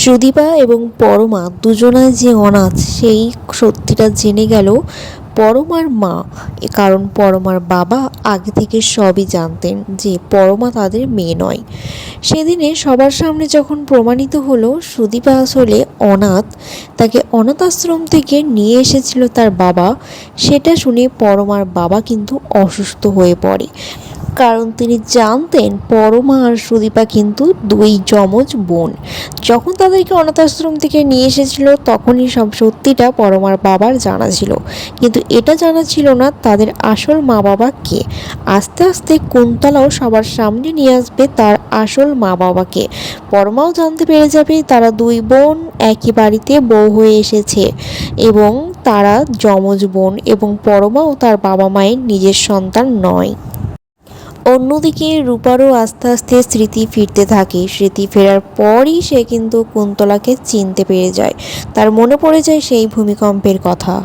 সুদীপা এবং পরমা দুজনায় যে অনাথ, সেই সত্যিটা জেনে গেল পরমার মা। কারণ পরমার বাবা আগে থেকে সবই জানতেন যে পরমা তাদের মেয়ে নয়। সেদিনে সবার সামনে যখন প্রমাণিত হলো সুদীপা আসলে অনাথ, তাকে অনাথ আশ্রম থেকে নিয়ে এসেছিল তার বাবা, সেটা শুনে পরমার বাবা কিন্তু অসুস্থ হয়ে পড়ে। কারণ তিনি জানতেন পরমা আর সুদীপা কিন্তু দুই যমজ বোন। যখন তাদেরকে অনাথ আশ্রম থেকে নিয়ে এসেছিল, তখনই সব সত্যিটা পরমার বাবার জানা ছিল। কিন্তু এটা জানা ছিল না তাদের আসল মা বাবা কে। আস্তে আস্তে কুন্তলাও সবার সামনে নিয়ে আসবে তার আসল মা বাবাকে পরমাও জানতে পেরে যাবে তারা দুই বোন একই বাড়িতে বউ হয়ে এসেছে এবং তারা যমজ বোন এবং পরমাও তার বাবা মায়ের নিজের সন্তান নয়। অন্যদিকে রূপারও আস্তে আস্তে স্মৃতি ফিরতে থাকে। স্মৃতি ফেরার পরই সে কিন্তু কুন্তলাকে চিনতে পেরে যায়। তার মনে পড়ে যায় সেই ভূমিকম্পের কথা।